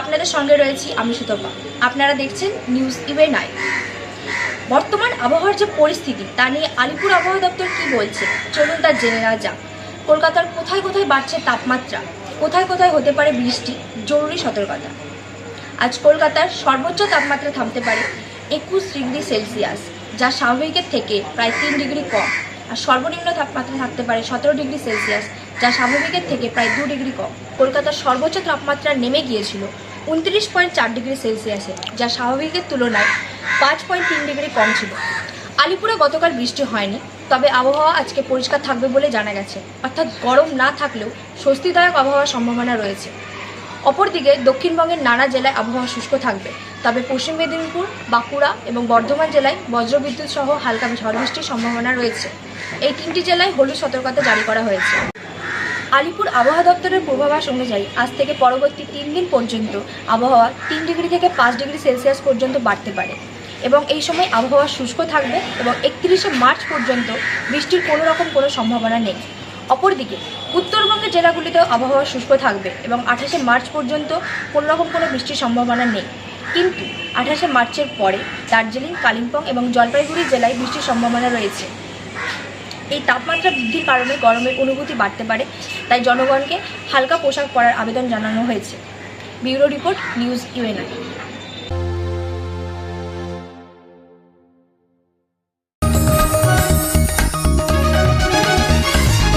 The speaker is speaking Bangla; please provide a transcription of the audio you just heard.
আপনাদের সঙ্গে রয়েছি আমি সুতপা। আপনারা দেখছেন নিউজ ইভে নাই বর্তমান আবহাওয়ার যে পরিস্থিতি, তা নিয়ে আলিপুর আবহাওয়া দপ্তর কি বলছে, চলুন তা জেনে নেওয়া যাক। কলকাতার কোথায় কোথায় বাড়ছে তাপমাত্রা, কোথায় কোথায় হতে পারে বৃষ্টি, জরুরি সতর্কতা। আজ কলকাতার সর্বোচ্চ তাপমাত্রা থামতে পারে একুশ ডিগ্রি সেলসিয়াস, যা স্বাভাবিকের থেকে প্রায় তিন ডিগ্রি কম। আর সর্বনিম্ন তাপমাত্রা থাকতে পারে সতেরো ডিগ্রি সেলসিয়াস, যা স্বাভাবিকের থেকে প্রায় দু ডিগ্রি কম। কলকাতার সর্বোচ্চ তাপমাত্রা নেমে গিয়েছিল উনত্রিশ পয়েন্ট চার ডিগ্রি সেলসিয়াসে, যা স্বাভাবিকের তুলনায় পাঁচ পয়েন্ট তিন ডিগ্রি কম ছিল। আলিপুরে গতকাল বৃষ্টি হয়নি, তবে আবহাওয়া আজকে পরিষ্কার থাকবে বলে জানা গেছে। অর্থাৎ গরম না থাকলেও স্বস্তিদায়ক আবহাওয়ার সম্ভাবনা রয়েছে। অপরদিকে দক্ষিণবঙ্গের নানা জেলায় আবহাওয়া শুষ্ক থাকবে। তবে পশ্চিম মেদিনীপুর, বাঁকুড়া এবং বর্ধমান জেলায় বজ্রবিদ্যুৎ সহ হালকা ঝড় বৃষ্টির সম্ভাবনা রয়েছে। এই তিনটি জেলায় হলুদ সতর্কতা জারি করা হয়েছে। আলিপুর আবহাওয়া দপ্তরের পূর্বাভাস অনুযায়ী আজ থেকে পরবর্তী তিন দিন পর্যন্ত আবহাওয়া তিন ডিগ্রি থেকে পাঁচ ডিগ্রি সেলসিয়াস পর্যন্ত বাড়তে পারে এবং এই সময় আবহাওয়া শুষ্ক থাকবে এবং একত্রিশে মার্চ পর্যন্ত বৃষ্টির কোনো রকম কোনো সম্ভাবনা নেই। অপরদিকে, উত্তরবঙ্গের জেলাগুলিতেও আবহাওয়া শুষ্ক থাকবে এবং আঠাশে মার্চ পর্যন্ত কোনো রকম কোনো বৃষ্টির সম্ভাবনা নেই। কিন্তু আঠাশে মার্চের পরে দার্জিলিং, কালিম্পং এবং জলপাইগুড়ি জেলায় বৃষ্টির সম্ভাবনা রয়েছে। এই তাপমাত্রা বৃদ্ধির কারণে গরমের অনুভূতি বাড়তে পারে, তাই জনগণকে হালকা পোশাক পরার আবেদন জানানো হয়েছে। Bureau report news UNI